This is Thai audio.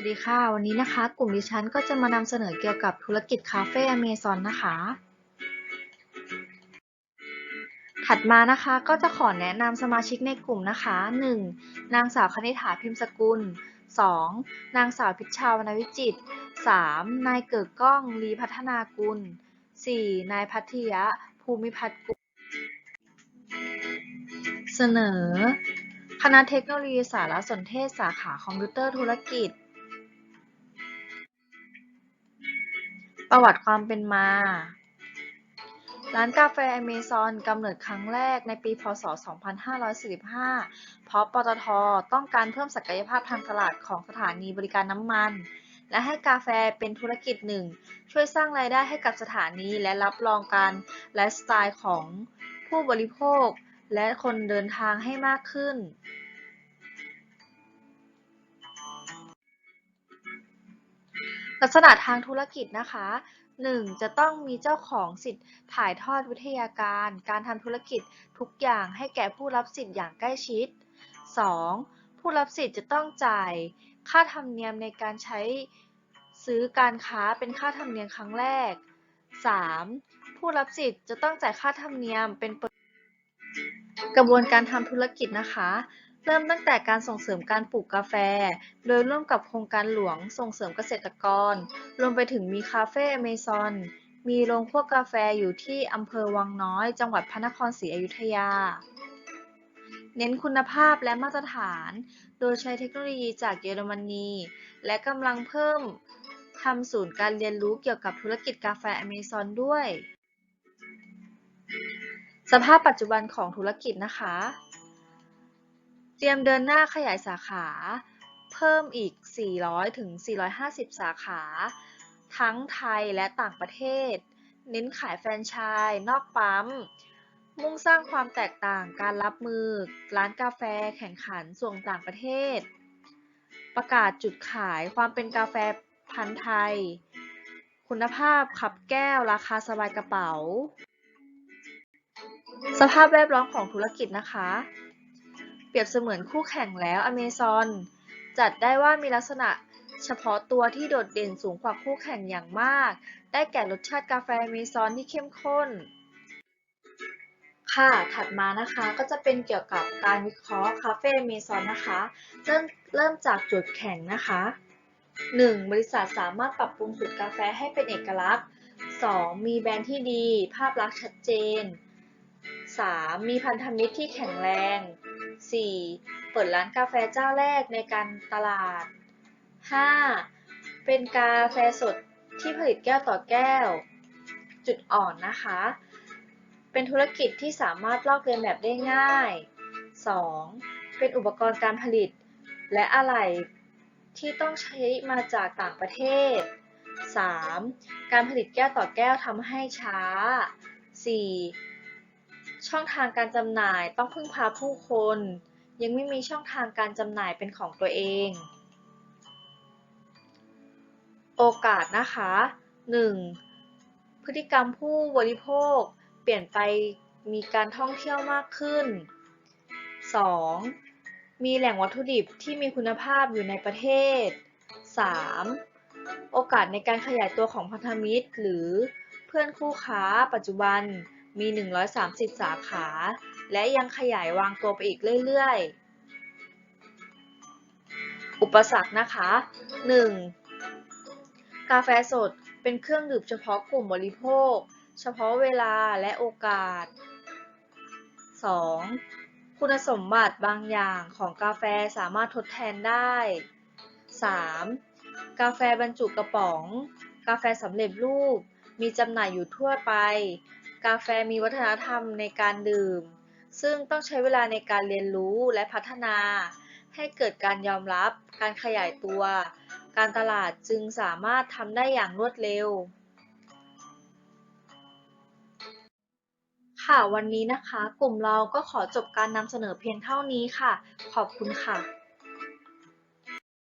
วัสดีค่ะ วันนี้นะคะ กลุ่มดิฉันก็จะมานำเสนอเกี่ยวกับธุรกิจคาเฟ่อเมซอนนะคะ ถัดมานะคะก็จะขอแนะนำสมาชิกในกลุ่มนะคะ 1. นางสาวคณิฐาพิมพ์สกุล 2. นางสาวพิชชาวรรณวิจิต 3. นายเกิดก้องลีพัฒนากุล 4. นายพัทยะ ภูมิพัฒน์กุล เสนอ คณะเทคโนโลยีสารสนเทศสาขาคอมพิวเตอร์ธุรกิจ ประวัติความเป็นมา ร้านกาแฟอเมซอนกำเนิดครั้งแรกในปี พศ 2545 เพราะปตทต้องการเพิ่มศักยภาพทางตลาดของสถานีบริการน้ำมัน และให้กาแฟเป็นธุรกิจหนึ่ง ช่วยสร้างรายได้ให้กับสถานีและรับรองการไลฟ์สไตล์ของผู้บริโภค และคนเดินทางให้มากขึ้น ลักษณะทางธุรกิจนะคะ 1. จะต้องมีเจ้าของสิทธิ์ถ่ายทอดวิทยาการ การทำธุรกิจทุกอย่างให้แก่ผู้รับสิทธิ์อย่างใกล้ชิด 2. ผู้รับสิทธิ์จะต้องจ่ายค่าธรรมเนียมในการใช้ซื้อการค้าเป็นค่าธรรมเนียมครั้งแรก 3. ผู้รับสิทธิ์จะต้องจ่ายค่าธรรมเนียมเป็นกระบวนการทำธุรกิจนะคะ เริ่มตั้งแต่การส่งเสริมการปลูกกาแฟ โดยร่วมกับโครงการหลวงส่งเสริมเกษตรกร รวมไปถึงมีคาเฟ่อเมซอน มีโรงคั่วกาแฟอยู่ที่อำเภอวังน้อย จังหวัดพระนครศรีอยุธยา เน้นคุณภาพและมาตรฐาน โดยใช้เทคโนโลยีจากเยอรมนี และกำลังเพิ่มทำศูนย์การเรียนรู้เกี่ยวกับธุรกิจกาแฟอเมซอนด้วย สภาพปัจจุบันของธุรกิจนะคะ เตรียมเดินหน้าขยายสาขา เพิ่มอีก 400 ถึง 450 สาขา ทั้งไทยและต่างประเทศ เน้นขายแฟรนไชส์นอกปั๊ม มุ่งสร้างความแตกต่างการรับมือ ร้านกาแฟแข่งขันส่งต่างประเทศ ประกาศจุดขายความเป็นกาแฟพันธุ์ไทย คุณภาพขับแก้วราคาสบายกระเป๋า สภาพแวดล้อมของธุรกิจนะคะ เปรียบเสมือนคู่แข่งแล้วอเมซอนจัดได้ว่ามีลักษณะเฉพาะตัวที่โดดเด่นสูงกว่าคู่แข่งอย่างมาก ได้แก่รสชาติกาแฟอเมซอนที่เข้มข้น ค่ะ ถัดมานะคะก็จะเป็นเกี่ยวกับการวิเคราะห์คาเฟ่อเมซอนนะคะ เริ่มเริ่มจากจุดแข็งนะคะ 1. บริษัทสามารถปรับปรุงสูตรกาแฟให้เป็นเอกลักษณ์ 2. มีแบรนด์ที่ดี ภาพลักษณ์ชัดเจน 3. มีพันธมิตรที่แข็งแรง 4. เปิดร้านกาแฟเจ้าแรกในการตลาด 5. เป็นกาแฟสดที่ผลิตแก้วต่อแก้ว จุดอ่อนนะคะ เป็นธุรกิจที่สามารถลอกเลียนแบบได้ง่าย 2. เป็นอุปกรณ์การผลิต และอะไหล่ที่ต้องใช้มาจากต่างประเทศ 3. การผลิตแก้วต่อแก้วทำให้ช้า 4. ช่องทางการจำหน่ายต้องพึ่งพาผู้คน ยังไม่มีช่องทางการจำหน่ายเป็นของตัวเอง โอกาสนะคะ 1. พฤติกรรมผู้บริโภค เปลี่ยนไปมีการท่องเที่ยวมากขึ้น 2. มีแหล่งวัตถุดิบที่มีคุณภาพอยู่ในประเทศ 3. โอกาสในการขยายตัวของพันธมิตร หรือเพื่อนคู่ค้าปัจจุบัน มี 130 สาขา และยังขยายวางตัวไปอีกเรื่อยๆ อุปสรรคนะคะ 1. กาแฟสดเป็นเครื่องดื่มเฉพาะกลุ่มบริโภค เฉพาะเวลาและโอกาส 2. คุณสมบัติบางอย่างของกาแฟสามารถทดแทนได้ 3. กาแฟบรรจุกระป๋อง กาแฟสำเร็จรูป มีจำหน่ายอยู่ทั่วไป กาแฟมีวัฒนธรรมในการดื่ม ซึ่งต้องใช้เวลาในการเรียนรู้และพัฒนา ให้เกิดการยอมรับ การขยายตัว การตลาดจึงสามารถทำได้อย่างรวดเร็ว ค่ะวันนี้นะคะ กลุ่มเราก็ขอจบการนำเสนอเพียงเท่านี้ค่ะ ขอบคุณค่ะ